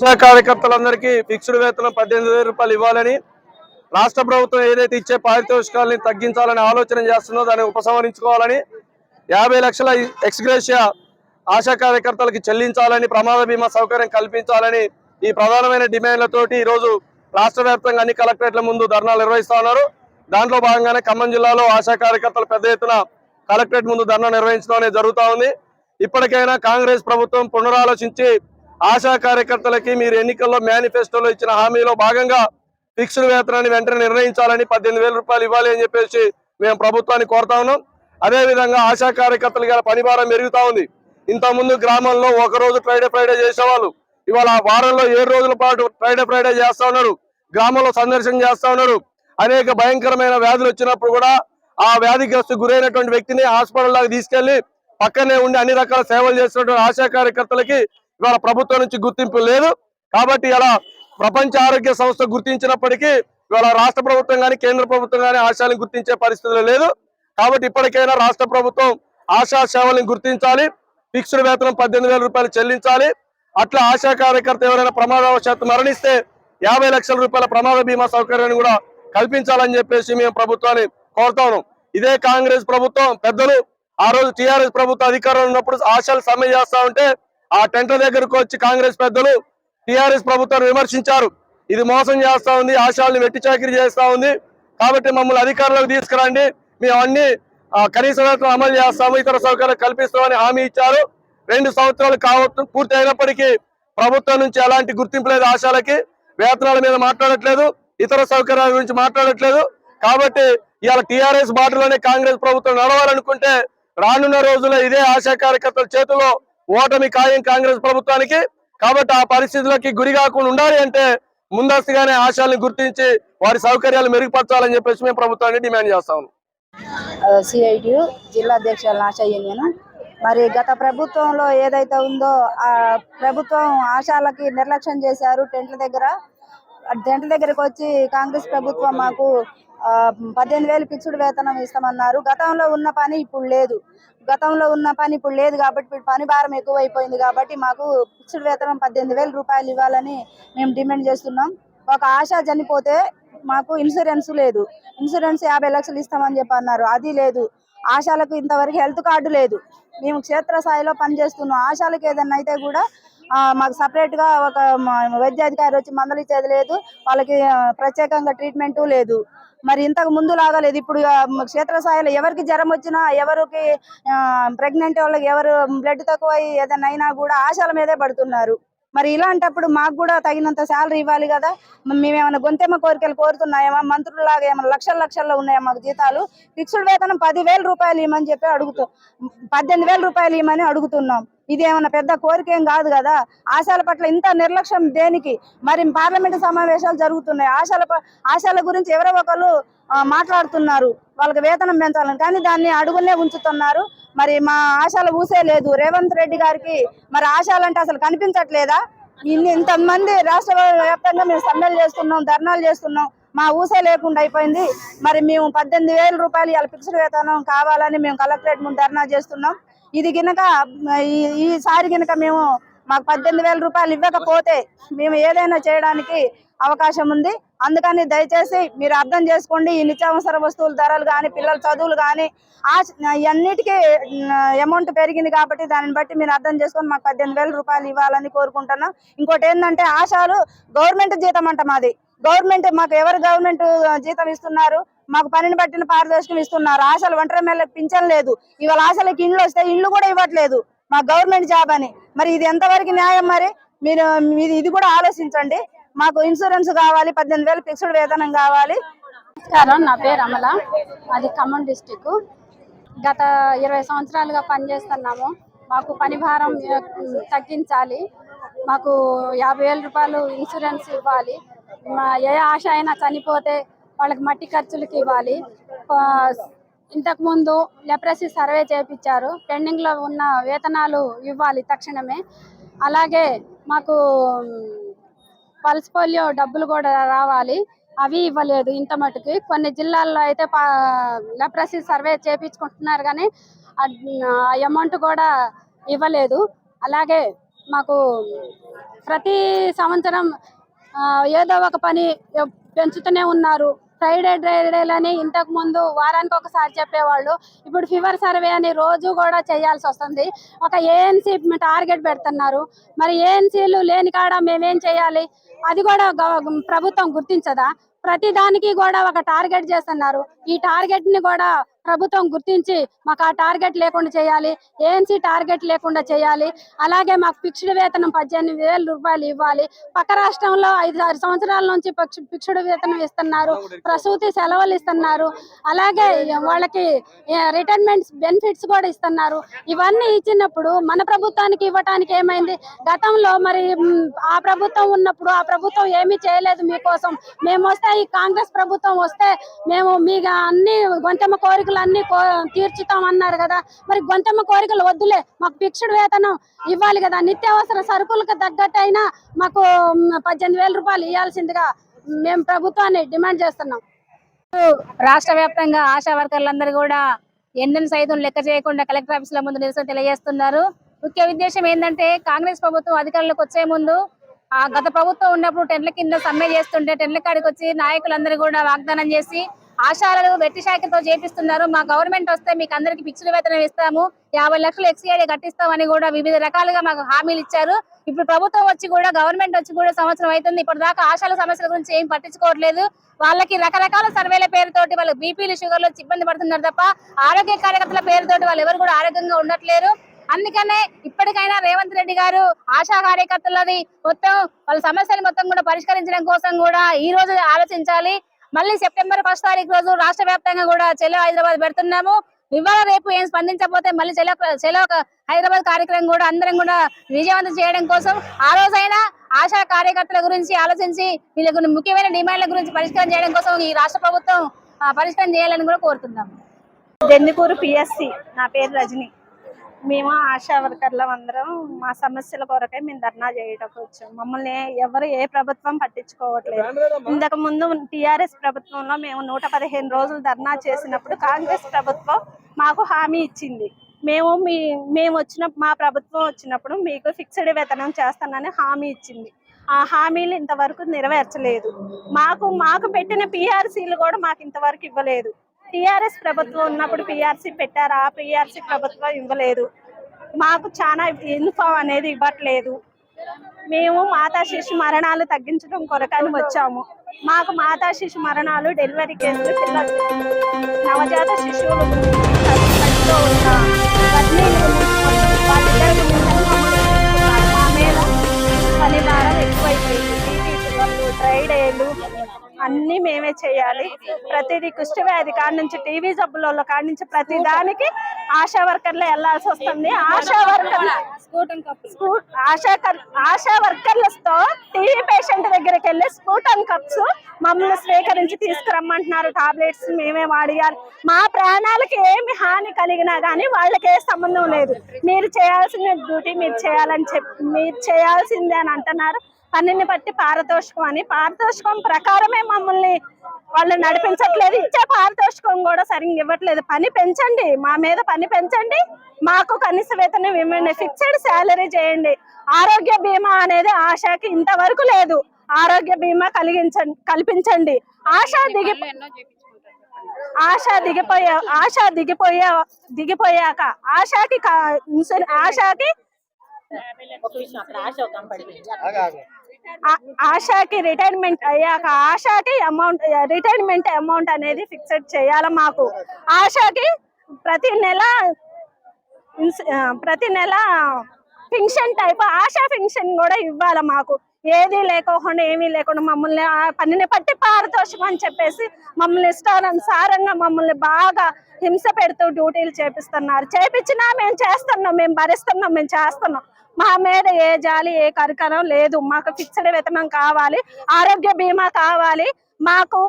ఆశా కార్యకర్తలందరికీ ఫిక్స్డ్ వేతనం పద్దెనిమిది వేల రూపాయలు ఇవ్వాలని రాష్ట్ర ప్రభుత్వం ఏదైతే ఇచ్చే పారితోషికాలని తగ్గించాలని ఆలోచన చేస్తుందో దాన్ని ఉపసంహరించుకోవాలని యాభై లక్షల ఎక్స్గ్రేషియా ఆశా కార్యకర్తలకు చెల్లించాలని ప్రమాద బీమా సౌకర్యం కల్పించాలని ఈ ప్రధానమైన డిమాండ్లతోటి ఈరోజు రాష్ట్ర వ్యాప్తంగా అన్ని కలెక్టరేట్ల ముందు ధర్నాలు నిర్వహిస్తా ఉన్నారు దాంట్లో భాగంగానే ఖమ్మం జిల్లాలో ఆశా కార్యకర్తలు పెద్ద ఎత్తున కలెక్టరేట్ ముందు ధర్నా నిర్వహించడం అనేది జరుగుతూ ఉంది. ఇప్పటికైనా కాంగ్రెస్ ప్రభుత్వం పునరాలోచించి ఆశా కార్యకర్తలకి మీరు ఎన్నికల్లో మేనిఫెస్టోలో ఇచ్చిన హామీలో భాగంగా ఫిక్స్డ్ వేతనాన్ని వెంటనే నిర్ణయించాలని పద్దెనిమిది వేల రూపాయలు ఇవ్వాలి అని చెప్పేసి మేము ప్రభుత్వాన్ని కోరుతా ఉన్నాం. అదే విధంగా ఆశా కార్యకర్తలు గల పనిభారం పెరుగుతా ఉంది. ఇంతకుముందు గ్రామంలో ఒక రోజు ఫ్రైడే ఫ్రైడే చేసేవాళ్ళు. ఇవాళ వారంలో ఏడు రోజుల పాటు ఫ్రైడే ఫ్రైడే చేస్తా ఉన్నారు. గ్రామంలో సందర్శన చేస్తా ఉన్నారు. అనేక భయంకరమైన వ్యాధులు వచ్చినప్పుడు కూడా ఆ వ్యాధిగ్రస్తు గురైనటువంటి వ్యక్తిని హాస్పిటల్ దాకా తీసుకెళ్ళి పక్కనే ఉండి అన్ని రకాల సేవలు చేసినటువంటి ఆశా కార్యకర్తలకి ఇవాళ ప్రభుత్వం నుంచి గుర్తింపు లేదు. కాబట్టి ఇలా ప్రపంచ ఆరోగ్య సంస్థ గుర్తించినప్పటికీ ఇవాళ రాష్ట్ర ప్రభుత్వం కానీ కేంద్ర ప్రభుత్వం కానీ ఆశాలను గుర్తించే పరిస్థితులు లేదు. కాబట్టి ఇప్పటికైనా రాష్ట్ర ప్రభుత్వం ఆశా సేవలను గుర్తించాలి. ఫిక్స్డ్ వేతనం పద్దెనిమిది వేల రూపాయలు చెల్లించాలి. అట్లా ఆశా కార్యకర్త ఎవరైనా ప్రమాదవశాత్తు మరణిస్తే యాభై లక్షల రూపాయల ప్రమాద బీమా సౌకర్యాన్ని కూడా కల్పించాలని చెప్పేసి మేము ప్రభుత్వాన్ని కోరుతా ఇదే కాంగ్రెస్ ప్రభుత్వం పెద్దలు ఆ రోజు టీఆర్ఎస్ ప్రభుత్వం అధికారంలో ఉన్నప్పుడు ఆశాలు సమ్మె చేస్తా ఉంటే ఆ టెంట్ల దగ్గరకు వచ్చి కాంగ్రెస్ పెద్దలు టిఆర్ఎస్ ప్రభుత్వాన్ని విమర్శించారు. ఇది మోసం చేస్తా ఉంది ఆశాలను వెట్టి చాకిరీ చేస్తా ఉంది. కాబట్టి మమ్మల్ని అధికారంలోకి తీసుకురండి. మేము అన్ని కనీస వేతనం అమలు చేస్తాము ఇతర సౌకర్యాలు కల్పిస్తామని హామీ ఇచ్చారు. రెండు సంవత్సరాలు కావచ్చు పూర్తి అయినప్పటికీ ప్రభుత్వం నుంచి ఎలాంటి గుర్తింపు లేదు ఆశాలకి. వేతనాల మీద మాట్లాడట్లేదు ఇతర సౌకర్యాల గురించి మాట్లాడట్లేదు. కాబట్టి ఇవాళ టీఆర్ఎస్ బాటలోనే కాంగ్రెస్ ప్రభుత్వం నడవాలనుకుంటే రానున్న రోజుల్లో ఇదే ఆశా కార్యకర్తల చేతిలో ఓటమి ఖాయం కాంగ్రెస్ ప్రభుత్వానికి. కాబట్టి ఆ పరిస్థితులకి గురి కాకుండా ఉండాలి అంటే ముందస్తుగానే ఆశాలను గుర్తించి వారి సౌకర్యాలు మెరుగుపరచాలని చెప్పేసి మేము ప్రభుత్వాన్ని డిమాండ్ చేస్తాము సిఐటి జిల్లా అధ్యక్షులు ఆశా నేను మరి గత ప్రభుత్వంలో ఏదైతే ఉందో ఆ ప్రభుత్వం ఆశాలకి నిర్లక్ష్యం చేశారు టెంట్ల దగ్గర. టెంట్ల దగ్గరకు వచ్చి కాంగ్రెస్ ప్రభుత్వం మాకు పద్దెనిమిది వేలు పిచ్చుడు వేతనం ఇస్తామన్నారు. గతంలో ఉన్న పని ఇప్పుడు లేదు. గతంలో ఉన్న పని ఇప్పుడు లేదు కాబట్టి ఇప్పుడు పని భారం ఎక్కువైపోయింది కాబట్టి మాకు ఫిక్స్డ్ వేతనం పద్దెనిమిది వేల రూపాయలు ఇవ్వాలని మేము డిమాండ్ చేస్తున్నాం. ఒక ఆశ చనిపోతే మాకు ఇన్సూరెన్స్ లేదు. ఇన్సూరెన్స్ యాభై లక్షలు ఇస్తామని చెప్పి అన్నారు. అది లేదు. ఆశాలకు ఇంతవరకు హెల్త్ కార్డు లేదు. మేము క్షేత్రస్థాయిలో పనిచేస్తున్నాం. ఆశాలకు ఏదైనా అయితే కూడా మాకు సపరేట్గా గా ఒక వైద్యాధికారి వచ్చి మందలు ఇచ్చేది లేదు. వాళ్ళకి ప్రత్యేకంగా ట్రీట్మెంట్ లేదు. మరి ఇంతకు ముందు లాగా లేదు. ఇప్పుడు క్షేత్రస్థాయిలో ఎవరికి జ్వరం వచ్చినా ఎవరికి ప్రెగ్నెంట్ వాళ్ళకి ఎవరు బ్లడ్ తక్కువ ఏదైనా అయినా కూడా ఆశల మీదే పడుతున్నారు. మరి ఇలాంటప్పుడు మాకు కూడా తగినంత శాలరీ ఇవ్వాలి కదా? మేమేమైనా గొంతెమ్మ కోరికలు మంత్రులు మంత్రులాగా ఏమైనా లక్షల లక్షల్లో ఉన్నాయా మాకు జీతాలు? ఫిక్స్డ్ వేతనం పదివేల రూపాయలు ఇవ్వమని చెప్పి అడుగుతూ పద్దెనిమిది వేల రూపాయలు ఇవ్వమని అడుగుతున్నాం. ఇది ఏమైనా పెద్ద కోరిక ఏం కాదు కదా? ఆశాల పట్ల ఇంత నిర్లక్ష్యం దేనికి? మరి పార్లమెంటు సమావేశాలు జరుగుతున్నాయి. ఆశాల ప- ఆశాల గురించి ఎవరో ఒకరు మాట్లాడుతున్నారు. వాళ్ళకి వేతనం పెంచాలని. కానీ దాన్ని అడుగునే ఉంచుతున్నారు. మరి మా ఆశలు ఊసే లేదు. రేవంత్ రెడ్డి గారికి మరి ఆశాలంటే అసలు కనిపించట్లేదా? ఇంతమంది రాష్ట్ర వ్యాప్తంగా మేము సమ్మెలు చేస్తున్నాం ధర్నాలు చేస్తున్నాం. మా ఊసే లేకుండా అయిపోయింది. మరి మేము పద్దెనిమిది వేల రూపాయలు ఇలా ఫిక్స్డ్ వేతనం కావాలని మేము కలెక్టరేట్ ముందు ధర్నా చేస్తున్నాం. ఇది గినక ఈ- ఈసారి గినక మేము మాకు పద్దెనిమిది వేల రూపాయలు ఇవ్వకపోతే మేము ఏదైనా చేయడానికి అవకాశం ఉంది. అందుకని దయచేసి మీరు అర్థం చేసుకోండి ఈ నిత్యావసర వస్తువుల ధరలు కానీ పిల్లల చదువులు కానీ అన్నిటికీ అమౌంట్ పెరిగింది కాబట్టి దానిని బట్టి మీరు అర్థం చేసుకొని మాకు పద్దెనిమిది వేల రూపాయలు ఇవ్వాలని కోరుకుంటున్నాం. ఇంకోటి ఏంటంటే ఆశాలు గవర్నమెంట్ జీతం అంట మాది. గవర్నమెంట్ మాకు ఎవరు గవర్నమెంట్ జీతం ఇస్తున్నారు? మాకు పనిని బట్టిన పారదర్శకం ఇస్తున్నారు. ఆశలు ఒంటరి మేళ పింఛన్ లేదు. ఇవాళ ఆశలకి ఇండ్లు వస్తే ఇండ్లు కూడా ఇవ్వట్లేదు. మా గవర్నమెంట్ జాబ్ అని. మరి ఇది ఎంతవరకు న్యాయం మరి? మీరు మీరు ఇది కూడా ఆలోచించండి. మాకు ఇన్సూరెన్స్ కావాలి పద్దెనిమిది వేలు ఫిక్స్డ్ వేతనం కావాలి. నమస్కారం నా పేరు అమల. అది ఖమ్మం డిస్టిక్. గత ఇరవై సంవత్సరాలుగా పనిచేస్తున్నాము. మాకు పని భారం తగ్గించాలి. మాకు యాభై వేల రూపాయలు ఇన్సూరెన్స్ ఇవ్వాలి. మా ఏ ఆశ అయినా చనిపోతే వాళ్ళకి మట్టి ఖర్చులకి ఇవ్వాలి. ఇంతకుముందు లెప్రసీ సర్వే చేపించారు. పెండింగ్లో ఉన్న వేతనాలు ఇవ్వాలి తక్షణమే. అలాగే మాకు పల్స్ పోలియో డబ్బులు కూడా రావాలి. అవి ఇవ్వలేదు ఇంత మటుకి. కొన్ని జిల్లాల్లో అయితే లెప్రసీ సర్వే చేపించుకుంటున్నారు కానీ ఆ అమౌంట్ కూడా ఇవ్వలేదు. అలాగే మాకు ప్రతి సంవత్సరం ఏదో ఒక పని పెంచుతూనే ఉన్నారు. ఫ్రైడే డ్రైడేలని ఇంతకు ముందు వారానికి ఒకసారి చెప్పేవాళ్ళు. ఇప్పుడు ఫీవర్ సర్వే అని రోజు కూడా చేయాల్సి వస్తుంది. ఒక ఏఎన్సీ టార్గెట్ పెడుతున్నారు. మరి ఏఎన్సీలు లేని కాడ మేమేం చేయాలి? అది కూడా ప్రభుత్వం గుర్తించదా? ప్రతి దానికి కూడా ఒక టార్గెట్ చేస్తున్నారు. ఈ టార్గెట్ని కూడా ప్రభుత్వం గుర్తించి మాకు ఆ టార్గెట్ లేకుండా చేయాలి ఏఎన్సీ టార్గెట్ లేకుండా చేయాలి. అలాగే మాకు ఫిక్స్డ్ వేతనం పద్దెనిమిది వేల రూపాయలు ఇవ్వాలి. పక్క రాష్ట్రంలో ఐదు ఆరు సంవత్సరాల నుంచి ఫిక్స్డ్ వేతనం ఇస్తున్నారు ప్రసూతి సెలవులు ఇస్తున్నారు. అలాగే వాళ్ళకి రిటైర్మెంట్ బెనిఫిట్స్ కూడా ఇస్తున్నారు. ఇవన్నీ ఇచ్చినప్పుడు మన ప్రభుత్వానికి ఇవ్వటానికి ఏమైంది? గతంలో మరి ఆ ప్రభుత్వం ఉన్నప్పుడు ఆ ప్రభుత్వం ఏమీ చేయలేదు మీకోసం. మేము వస్తే ఈ కాంగ్రెస్ ప్రభుత్వం వస్తే మేము మీ అన్ని గొంతెమ్మ కోరిక కోరికలన్నీ తీర్చుతామన్నారు తీర్చుతాం అన్నారు కదా. మరి గొంతమ్మ కోరికలు వద్దులే. మాకు ఫిక్స్డ్ వేతనం ఇవ్వాలి కదా. నిత్యావసర సరుకులకు తగ్గట్టయినా మాకు పద్దెనిమిది వేల రూపాయలు ఇవ్వాల్సిందిగా మేము ప్రభుత్వాన్ని డిమాండ్ చేస్తున్నాం. రాష్ట్ర వ్యాప్తంగా ఆశా వర్కర్లందరూ కూడా ఎండను సైతం లెక్క చేయకుండా కలెక్టర్ ఆఫీసుల ముందు నిరసన తెలియజేస్తున్నారు. ముఖ్య ఉద్దేశం ఏంటంటే కాంగ్రెస్ ప్రభుత్వం అధికారంలోకి వచ్చే ముందు ఆ గత ప్రభుత్వం ఉన్నప్పుడు టెన్ల కింద సమ్మె చేస్తుంటే టెన్ల కాడికి వచ్చి నాయకులందరూ కూడా వాగ్దానం చేసి ఆశాలను వెట్టి శాఖతో చేపిస్తున్నారు. మా గవర్నమెంట్ వస్తే మీకు అందరికి ఫిక్స్డ్ వేతనం ఇస్తాము. యాభై లక్షలు ఎక్స్ఐడి కట్టిస్తామని కూడా వివిధ రకాలుగా మాకు హామీలు ఇచ్చారు. ఇప్పుడు ప్రభుత్వం వచ్చి కూడా గవర్నమెంట్ వచ్చి కూడా సంవత్సరం అవుతుంది ఇప్పటిదాకా ఆశాల సమస్యల గురించి ఏం పట్టించుకోవట్లేదు. వాళ్ళకి రకరకాల సర్వేల పేరుతోటి వాళ్ళు బీపీలు షుగర్లు ఇబ్బంది పడుతున్నారు తప్ప ఆరోగ్య కార్యకర్తల పేరుతోటి వాళ్ళు ఎవరు కూడా ఆరోగ్యంగా ఉండట్లేరు. అందుకనే ఇప్పటికైనా రేవంత్ రెడ్డి గారు ఆశా కార్యకర్తలది మొత్తం వాళ్ళ సమస్యలు మొత్తం కూడా పరిష్కరించడం కోసం కూడా ఈ రోజు ఆలోచించాలి. మళ్ళీ సెప్టెంబర్ ఫస్ట్ తారీఖు రోజు రాష్ట్ర వ్యాప్తంగా కూడా చెలో హైదరాబాద్ పెడుతున్నాము. ఇవాళ రేపు ఏం స్పందించకపోతే మళ్ళీ చెలో చెలో హైదరాబాద్ కార్యక్రమం కూడా అందరం కూడా విజయవంతం చేయడం కోసం ఆ రోజైనా ఆశా కార్యకర్తల గురించి ఆలోచించి వీళ్ళకు ముఖ్యమైన డిమాండ్ల గురించి పరిష్కారం చేయడం కోసం ఈ రాష్ట్ర ప్రభుత్వం పరిష్కారం చేయాలని కూడా కోరుతున్నాము. దెన్నికూరు పిఎస్సి నా పేరు రజని. మేము ఆశా వర్కర్లం అందరం మా సమస్యల కొరకై మేము ధర్నా చేయటకు వచ్చాం. మమ్మల్ని ఎవరు ఏ ప్రభుత్వం పట్టించుకోవట్లేదు. ఇంతకు ముందు టిఆర్ఎస్ ప్రభుత్వంలో మేము నూట పదిహేను రోజులు ధర్నా చేసినప్పుడు కాంగ్రెస్ ప్రభుత్వం మాకు హామీ ఇచ్చింది. మేము మీ మేము వచ్చిన మా ప్రభుత్వం వచ్చినప్పుడు మీకు ఫిక్స్డ్ వేతనం చేస్తానని హామీ ఇచ్చింది. ఆ హామీలు ఇంతవరకు నెరవేర్చలేదు. మాకు మాకు పెట్టిన పిఆర్సీలు కూడా మాకు ఇంతవరకు ఇవ్వలేదు. టిఆర్ఎస్ ప్రభుత్వం ఉన్నప్పుడు పిఆర్సీ పెట్టారు? ఆ పిఆర్సీ ప్రభుత్వం ఇవ్వలేదు. మాకు చాలా యూనిఫామ్ అనేది ఇవ్వట్లేదు. మేము మాతా శిశు మరణాలు తగ్గించడం కొరకని వచ్చాము. మాకు మాతా శిశు మరణాలు డెలివరీ కేసులు పిల్లలు? నవజాత శిశువులు కడుపులో మా మీద పని భారం ఎక్కువైపోయింది. బీపీ షుగర్లు డ్రైడేలు అన్ని మేమే చేయాలి. ప్రతిదీ కుష్ఠవ్యాధి కాడి నుంచి టీవీ జబ్బులలో కాడి నుంచి ప్రతి దానికి ఆశా వర్కర్లు వెళ్ళాల్సి వస్తుంది. ఆశా వర్కర్లు ఆశా ఆశా వర్కర్లతో టీవీ పేషెంట్ దగ్గరికి వెళ్ళి స్కూటన్ కప్స్ మమ్మల్ని స్వీకరించి తీసుకురమ్మంటున్నారు. టాబ్లెట్స్ మేమే వాడియాలి. మా ప్రాణాలకి ఏమి హాని కలిగినా కానీ వాళ్ళకి ఏ సంబంధం లేదు. మీరు చేయాల్సిన డ్యూటీ మీరు చేయాలని చెప్పి మీరు చేయాల్సిందే అని అంటున్నారు. పనిని బట్టి పారితోషికం అని. పారితోషికం ప్రకారమే మమ్మల్ని వాళ్ళు నడిపించట్లేదు. ఇచ్చే పారితోషికం కూడా సరిగ్గా ఇవ్వట్లేదు. పని పెంచండి. మా మీద పని పెంచండి. మాకు కనీస వేతనం ఇవ్వండి. ఫిక్స్డ్ శాలరీ చేయండి. ఆరోగ్య బీమా అనేది ఆశకి ఇంతవరకు లేదు. ఆరోగ్య బీమా కలిగించండి కల్పించండి. ఆశా దిగి ఆశ దిగిపోయే ఆశ దిగిపోయే దిగిపోయాక ఆశాకి ఆశాకి ఆశాకి రిటైర్మెంట్ అయ్యాక ఆశాకి అమౌంట్ రిటైర్మెంట్ అమౌంట్ అనేది ఫిక్స్డ్ చేయాలి మాకు. ఆశాకి ప్రతి నెల ప్రతి నెల పెన్షన్ టైప్ ఆశా ఫింక్షన్ కూడా ఇవ్వాలి మాకు. ఏది లేకోకుండా ఏమీ లేకుండా మమ్మల్ని ఆ పనిని పట్టి పారితోషం అని చెప్పేసి మమ్మల్ని ఇష్టానుసారంగా మమ్మల్ని బాగా హింస పెడుతూ డ్యూటీలు చేపిస్తున్నారు. చేపించినా మేము చేస్తున్నాం మేము భరిస్తున్నాం మేము చేస్తున్నాం. మా మీద ఏ జాలి ఏ కరికరం లేదు. మాకు ఫిక్స్డ్ వేతనం కావాలి ఆరోగ్య బీమా కావాలి. మాకు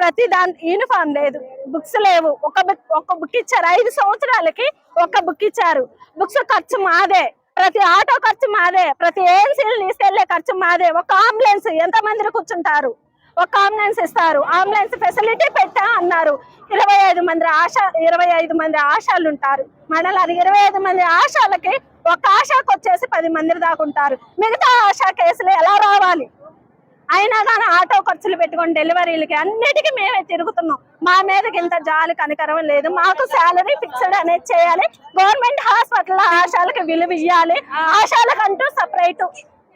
ప్రతి దాని యూనిఫామ్ లేదు. బుక్స్ లేవు. ఒక బుక్ ఒక బుక్ ఇచ్చారు. ఐదు సంవత్సరాలకి ఒక బుక్ ఇచ్చారు. బుక్స్ ఖర్చు మాదే. ప్రతి ఆటో ఖర్చు మాదే. ప్రతి ఏఎన్సీలు తీసుకెళ్ళే ఖర్చు మాదే. ఒక అంబులెన్స్ ఎంత మంది కూర్చుంటారు? ఒక అంబులెన్స్ ఇస్తారు. అంబులెన్స్ ఫెసిలిటీ పెట్టా అన్నారు. ఇరవై ఐదు మంది ఆశ ఇరవై ఐదు మంది ఆశాలు ఉంటారు మండలాలు ఇరవై ఐదు మంది ఆశాలకి ఒక ఆశాకు వచ్చేసి పది మంది దాకా ఉంటారు. మిగతా ఆశా కేసులు ఎలా రావాలి? అయినా కానీ ఆటో ఖర్చులు పెట్టుకొని డెలివరీలకి అన్నిటికీ మేమే తిరుగుతున్నాం. మా మీదకి ఇంత జాలి కనికరం లేదు. మాకు శాలరీ ఫిక్స్డ్ అనేది చేయాలి. గవర్నమెంట్ హాస్పిటల్ ఆశాలకు విలువ ఇవ్వాలి ఆశాలకంటూ సపరేట్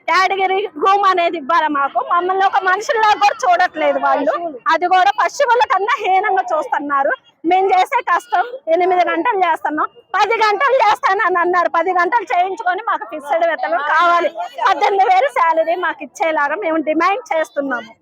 యాడగిరి రూమ్ అనేది ఇవ్వాలి మాకు. మమ్మల్ని ఒక మనుషుల్లా కూడా చూడట్లేదు వాళ్ళు. అది కూడా పశువుల కన్నా హీనంగా చూస్తున్నారు. మేము చేసే కష్టం ఎనిమిది గంటలు చేస్తున్నాం. పది గంటలు చేస్తానని అన్నారు. పది గంటలు చేయించుకొని మాకు ఫిక్స్డ్ వేతనం కావాలి. పద్దెనిమిది వేలు శాలరీ మాకు ఇచ్చేలాగా మేము డిమాండ్ చేస్తున్నాము.